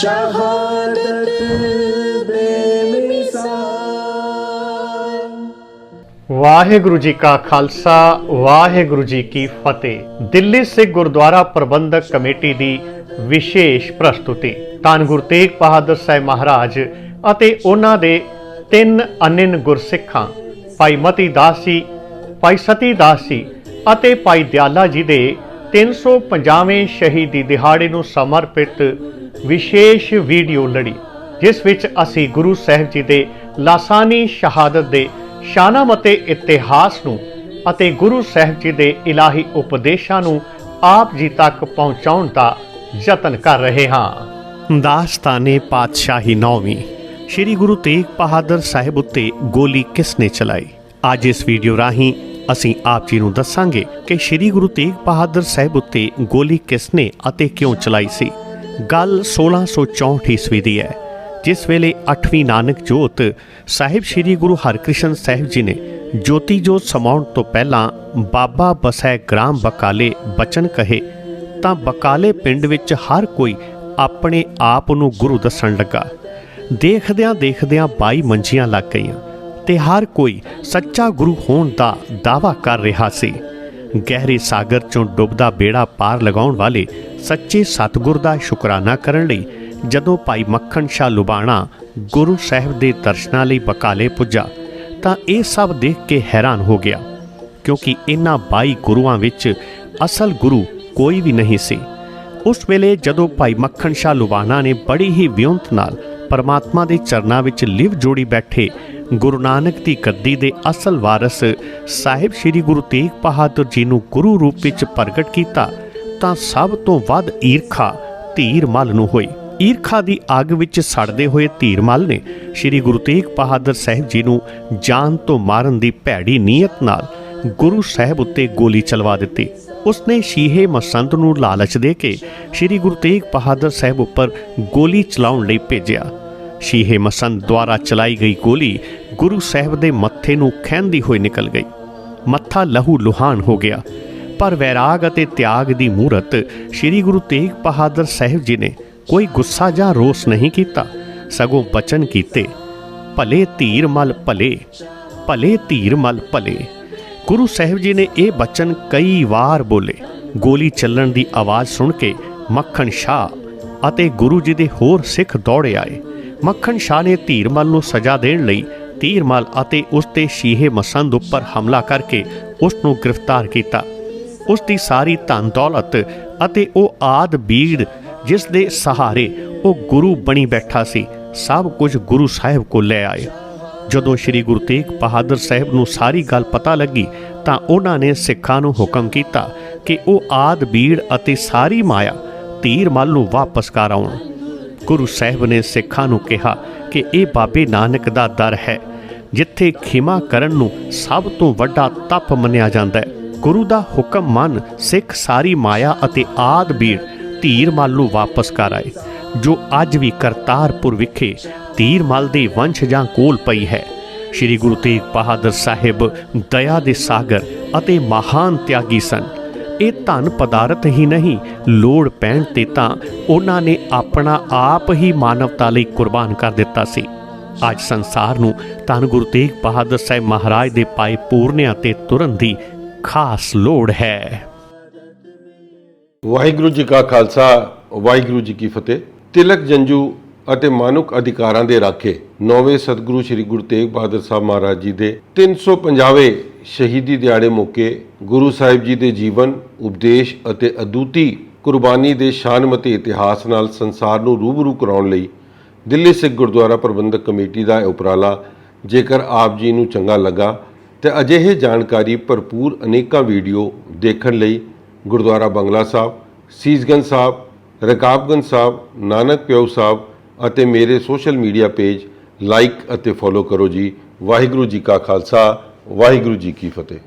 ਸ਼ਹਾਦਤ ਵਾਹਿਗੁਰੂ ਜੀ ਕਾ ਖਾਲਸਾ ਵਾਹਿਗੁਰੂ ਜੀ ਕੀ ਫਤਿਹ ਦਿੱਲੀ ਸਿੱਖ ਗੁਰਦੁਆਰਾ ਪ੍ਰਬੰਧਕ ਕਮੇਟੀ ਦੀ ਵਿਸ਼ੇਸ਼ ਪ੍ਰਸਤੁਤੀ ਧੰਨ ਗੁਰੂ ਤੇਗ ਬਹਾਦਰ ਸਾਹਿਬ ਮਹਾਰਾਜ ਅਤੇ ਉਹਨਾਂ ਦੇ ਤਿੰਨ ਅਨਿਨ ਗੁਰਸਿੱਖਾਂ ਭਾਈ ਮਤੀ ਦਾਸ ਜੀ ਭਾਈ ਸਤੀ ਦਾਸ ਜੀ ਅਤੇ ਭਾਈ ਦਿਆਲਾ ਜੀ ਦੇ 350ਵੇਂ ਸ਼ਹੀਦੀ ਦਿਹਾੜੇ ਨੂੰ ਸਮਰਪਿਤ ਵਿਸ਼ੇਸ਼ ਵੀਡੀਓ ਲੜੀ, ਜਿਸ ਵਿੱਚ ਅਸੀਂ ਗੁਰੂ ਸਾਹਿਬ ਜੀ ਦੇ ਲਾਸਾਨੀ ਸ਼ਹਾਦਤ ਦੇ ਸ਼ਾਨਮ ਅਤੇ ਇਤਿਹਾਸ ਨੂੰ ਅਤੇ ਗੁਰੂ ਸਾਹਿਬ ਜੀ ਦੇ ਇਲਾਹੀ ਉਪਦੇਸ਼ਾਂ ਨੂੰ ਆਪ ਜੀ ਤੱਕ ਪਹੁੰਚਾਉਣ ਦਾ ਯਤਨ ਕਰ ਰਹੇ ਹਾਂ। ਦਾਸਤਾਨੇ ਪਾਤਸ਼ਾਹੀ ਨੌਵੀਂ, ਸ੍ਰੀ ਗੁਰੂ ਤੇਗ ਬਹਾਦਰ ਸਾਹਿਬ ਉੱਤੇ ਗੋਲੀ ਕਿਸ ਨੇ ਚਲਾਈ? ਅੱਜ ਇਸ ਵੀਡੀਓ ਰਾਹੀਂ ਅਸੀਂ ਆਪ ਜੀ ਨੂੰ ਦੱਸਾਂਗੇ ਕਿ ਸ੍ਰੀ ਗੁਰੂ ਤੇਗ ਬਹਾਦਰ ਸਾਹਿਬ ਉੱਤੇ ਗੋਲੀ ਕਿਸ ਨੇ ਅਤੇ ਕਿਉਂ ਚਲਾਈ ਸੀ? ਗੱਲ 1664 ਈਸਵੀ ਦੀ ਹੈ, ਜਿਸ ਵੇਲੇ 8ਵੀਂ ਨਾਨਕ ਜੋਤ ਸਾਹਿਬ ਸ੍ਰੀ ਗੁਰੂ ਹਰਕ੍ਰਿਸ਼ਨ ਸਾਹਿਬ ਜੀ ਨੇ ਜੋਤੀ ਜੋਤ ਸਮਾਉਣ ਤੋਂ ਪਹਿਲਾਂ ਬਾਬਾ ਬਸੈ ਗ੍ਰਾਮ ਬਕਾਲੇ ਬਚਨ ਕਹੇ, ਤਾਂ ਬਕਾਲੇ ਪਿੰਡ ਵਿੱਚ ਹਰ ਕੋਈ ਆਪਣੇ ਆਪ ਨੂੰ ਗੁਰੂ ਦੱਸਣ ਲੱਗਾ। ਦੇਖਦਿਆਂ ਦੇਖਦਿਆਂ 22 ਮੰਜੀਆਂ ਲੱਗ ਗਈਆਂ ਤੇ ਹਰ ਕੋਈ ਸੱਚਾ ਗੁਰੂ ਹੋਣ ਦਾ ਦਾਵਾ ਕਰ ਰਿਹਾ ਸੀ। ਗਹਿਰੇ ਸਾਗਰ ਚੋਂ ਡੁੱਬਦਾ ਬੇੜਾ ਪਾਰ ਲਗਾਉਣ ਵਾਲੇ ਸੱਚੇ ਸਤਿਗੁਰ ਦਾ ਸ਼ੁਕਰਾਨਾ ਕਰਨ ਲਈ ਜਦੋਂ ਭਾਈ ਮੱਖਣ ਸ਼ਾਹ ਲੁਬਾਣਾ ਗੁਰੂ ਸਾਹਿਬ ਦੇ ਦਰਸ਼ਨਾਂ ਲਈ ਬਕਾਲੇ ਪੁੱਜਾ, ਤਾਂ ਇਹ ਸਭ ਦੇਖ ਕੇ ਹੈਰਾਨ ਹੋ ਗਿਆ, ਕਿਉਂਕਿ ਇਹਨਾਂ 22 ਗੁਰੂਆਂ ਵਿੱਚ ਅਸਲ ਗੁਰੂ ਕੋਈ ਵੀ ਨਹੀਂ ਸੀ। ਉਸ ਵੇਲੇ ਜਦੋਂ ਭਾਈ ਮੱਖਣ ਸ਼ਾਹ ਲੁਬਾਣਾ ਨੇ ਬੜੀ ਹੀ ਵਿਉਂਤ ਨਾਲ ਪਰਮਾਤਮਾ ਦੇ ਚਰਨਾਂ ਵਿੱਚ ਲਿਵ ਜੋੜੀ ਬੈਠੇ ਗੁਰੂ ਨਾਨਕ ਦੀ ਗੱਦੀ ਦੇ ਅਸਲ ਵਾਰਿਸ ਸਾਹਿਬ ਸ੍ਰੀ ਗੁਰੂ ਤੇਗ ਬਹਾਦਰ ਜੀ ਨੂੰ ਗੁਰੂ ਰੂਪ ਵਿੱਚ ਪ੍ਰਗਟ ਕੀਤਾ, ਤਾਂ ਸਭ ਤੋਂ ਵੱਧ ਈਰਖਾ ਧੀਰ ਮਲ ਨੂੰ ਹੋਈ। ਈਰਖਾ ਦੀ ਅੱਗ ਵਿੱਚ ਸੜਦੇ ਹੋਏ ਧੀਰ ਮਲ ਨੇ ਸ੍ਰੀ ਗੁਰੂ ਤੇਗ ਬਹਾਦਰ ਸਾਹਿਬ ਜੀ ਨੂੰ ਜਾਨ ਤੋਂ ਮਾਰਨ ਦੀ ਭੈੜੀ ਨੀਅਤ ਨਾਲ ਗੁਰੂ ਸਾਹਿਬ ਉੱਤੇ ਗੋਲੀ ਚਲਵਾ ਦਿੱਤੀ। ਉਸਨੇ ਸ਼ੀਹੇ ਮਸੰਦ ਨੂੰ ਲਾਲਚ ਦੇ ਕੇ ਸ੍ਰੀ ਗੁਰੂ ਤੇਗ ਬਹਾਦਰ ਸਾਹਿਬ ਉੱਪਰ ਗੋਲੀ ਚਲਾਉਣ ਲਈ ਭੇਜਿਆ। ਸ਼ੀਹੇ ਮਸੰਦ ਦੁਆਰਾ ਚਲਾਈ ਗਈ ਗੋਲੀ ਗੁਰੂ ਸਾਹਿਬ ਦੇ ਮੱਥੇ ਨੂੰ ਖੈਂਦੀ ਹੋਈ ਨਿਕਲ ਗਈ। ਮੱਥਾ ਲਹੂ ਲੁਹਾਨ ਹੋ ਗਿਆ। ਪਰ ਵੈਰਾਗ ਅਤੇ ਤਿਆਗ ਦੀ ਮੂਰਤ ਸ੍ਰੀ ਗੁਰੂ ਤੇਗ ਬਹਾਦਰ ਸਾਹਿਬ ਜੀ ਨੇ ਕੋਈ ਗੁੱਸਾ ਜਾਂ ਰੋਸ ਨਹੀਂ ਕੀਤਾ। ਸਗੋਂ ਬਚਨ ਕੀਤੇ, ਭਲੇ ਧੀਰ ਮਲ ਭਲੇ ਭਲੇ ਧੀਰ ਮਲ ਭਲੇ। ਗੁਰੂ ਸਾਹਿਬ ਜੀ ਨੇ ਇਹ ਬਚਨ ਕਈ ਵਾਰ ਬੋਲੇ। ਗੋਲੀ ਚੱਲਣ ਦੀ ਆਵਾਜ਼ ਸੁਣ ਕੇ ਮੱਖਣ ਸ਼ਾਹ ਅਤੇ ਗੁਰੂ ਜੀ ਦੇ ਹੋਰ ਸਿੱਖ ਦੌੜੇ ਆਏ। ਮੱਖਣ ਸ਼ਾਹ ਨੇ ਧੀਰਮਲ ਨੂੰ ਸਜ਼ਾ ਦੇਣ ਲਈ ਧੀਰਮਲ ਅਤੇ ਉਸ ਤੇ ਸ਼ੀਹੇ ਮਸੰਦ ਉੱਪਰ ਹਮਲਾ ਕਰਕੇ ਉਸ ਨੂੰ ਗ੍ਰਿਫਤਾਰ ਕੀਤਾ। ਉਸ ਦੀ ਸਾਰੀ ਧਨ ਦੌਲਤ ਅਤੇ ਉਹ ਆਦ ਬੀੜ ਜਿਸ ਦੇ ਸਹਾਰੇ ਉਹ ਗੁਰੂ ਬਣੀ ਬੈਠਾ ਸੀ, ਸਭ ਕੁਝ ਗੁਰੂ ਸਾਹਿਬ ਕੋਲ ਲੈ ਆਏ। ਜਦੋਂ ਸ੍ਰੀ ਗੁਰੂ ਤੇਗ ਬਹਾਦਰ ਸਾਹਿਬ ਨੂੰ ਸਾਰੀ ਗੱਲ ਪਤਾ ਲੱਗੀ, ਤਾਂ ਉਹਨਾਂ ਨੇ ਸਿੱਖਾਂ ਨੂੰ ਹੁਕਮ ਕੀਤਾ ਕਿ ਉਹ ਆਦ ਬੀੜ ਅਤੇ ਸਾਰੀ ਮਾਇਆ ਧੀਰਮਲ ਨੂੰ ਵਾਪਸ ਕਰ ਆਉਣ। ਗੁਰੂ ਸਾਹਿਬ ਨੇ ਸਿੱਖਾਂ ਨੂੰ ਕਿਹਾ ਕਿ ਇਹ ਬਾਬੇ ਨਾਨਕ ਦਾ ਦਰ ਹੈ, ਜਿੱਥੇ ਖਿਮਾ ਕਰਨ ਨੂੰ ਸਭ ਤੋਂ ਵੱਡਾ ਤਪ ਮੰਨਿਆ ਜਾਂਦਾ ਹੈ। ਗੁਰੂ ਦਾ ਹੁਕਮ ਮੰਨ ਸਿੱਖ ਸਾਰੀ ਮਾਇਆ ਅਤੇ ਆਦ ਬੀੜ ਧੀਰਮਲ ਨੂੰ ਵਾਪਸ ਕਰ ਆਏ, ਜੋ ਅੱਜ ਵੀ ਕਰਤਾਰਪੁਰ ਵਿਖੇ ਧੀਰਮਲ ਦੇ ਵੰਸ਼ ਜਾਂ ਕੋਲ ਪਈ ਹੈ। ਸ੍ਰੀ ਗੁਰੂ ਤੇਗ ਬਹਾਦਰ ਸਾਹਿਬ ਦਇਆ ਦੇ ਸਾਗਰ ਅਤੇ ਮਹਾਨ ਤਿਆਗੀ ਸਨ। ਇਹ ਧਨ ਪਦਾਰਥ ਹੀ ਨਹੀਂ, ਲੋੜ ਪੈਣ ਤੇ ਤਾਂ ਉਹਨਾਂ ਨੇ ਆਪਣਾ ਆਪ ਹੀ ਮਾਨਵਤਾ ਲਈ ਕੁਰਬਾਨ ਕਰ ਦਿੱਤਾ ਸੀ। ਅੱਜ ਸੰਸਾਰ ਨੂੰ ਧੰਨ ਗੁਰੂ ਤੇਗ ਬਹਾਦਰ ਸਾਹਿਬ ਮਹਾਰਾਜ ਦੇ ਪਾਏ ਪੂਰਨਿਆਂ ਤੇ ਤੁਰਨ ਦੀ ਖਾਸ ਲੋੜ ਹੈ। ਵਾਹਿਗੁਰੂ ਜੀ ਕਾ ਖਾਲਸਾ, ਵਾਹਿਗੁਰੂ ਜੀ ਕੀ ਫਤਿਹ। ਤਿਲਕ ਜੰਜੂ ਅਤੇ ਮਾਨੁਕ ਅਧਿਕਾਰਾਂ ਦੇ ਰਾਖੇ ਨੌਵੇਂ ਸਤਿਗੁਰੂ ਸ੍ਰੀ ਗੁਰੂ ਤੇਗ ਬਹਾਦਰ ਸਾਹਿਬ ਮਹਾਰਾਜ ਜੀ ਦੇ 350ਵੇਂ ਸ਼ਹੀਦੀ ਦਿਹਾੜੇ ਮੌਕੇ ਗੁਰੂ ਸਾਹਿਬ ਜੀ ਦੇ ਜੀਵਨ, ਉਪਦੇਸ਼ ਅਤੇ ਅਦੁੱਤੀ ਕੁਰਬਾਨੀ ਦੇ ਸ਼ਾਨਮਤੀ ਇਤਿਹਾਸ ਨਾਲ ਸੰਸਾਰ ਨੂੰ ਰੂਬਰੂ ਕਰਾਉਣ ਲਈ ਦਿੱਲੀ ਸਿੱਖ ਗੁਰਦੁਆਰਾ ਪ੍ਰਬੰਧਕ ਕਮੇਟੀ ਦਾ ਇਹ ਉਪਰਾਲਾ ਜੇਕਰ ਆਪ ਜੀ ਨੂੰ ਚੰਗਾ ਲੱਗਾ ਤੇ ਅਜਿਹੇ ਜਾਣਕਾਰੀ ਭਰਪੂਰ ਅਨੇਕਾਂ ਵੀਡੀਓ ਦੇਖਣ ਲਈ ਗੁਰਦੁਆਰਾ ਬੰਗਲਾ ਸਾਹਿਬ, ਸੀਸਗੰਜ ਸਾਹਿਬ, ਰਕਾਬਗੰਜ ਸਾਹਿਬ, ਨਾਨਕ ਪਿਓ ਸਾਹਿਬ ਅਤੇ ਮੇਰੇ ਸੋਸ਼ਲ ਮੀਡੀਆ ਪੇਜ ਲਾਈਕ ਅਤੇ ਫੋਲੋ ਕਰੋ ਜੀ। ਵਾਹਿਗੁਰੂ ਜੀ ਕਾ ਖਾਲਸਾ। ਵਾਹਿਗੁਰੂ ਜੀ ਕੀ ਫਤਿਹ।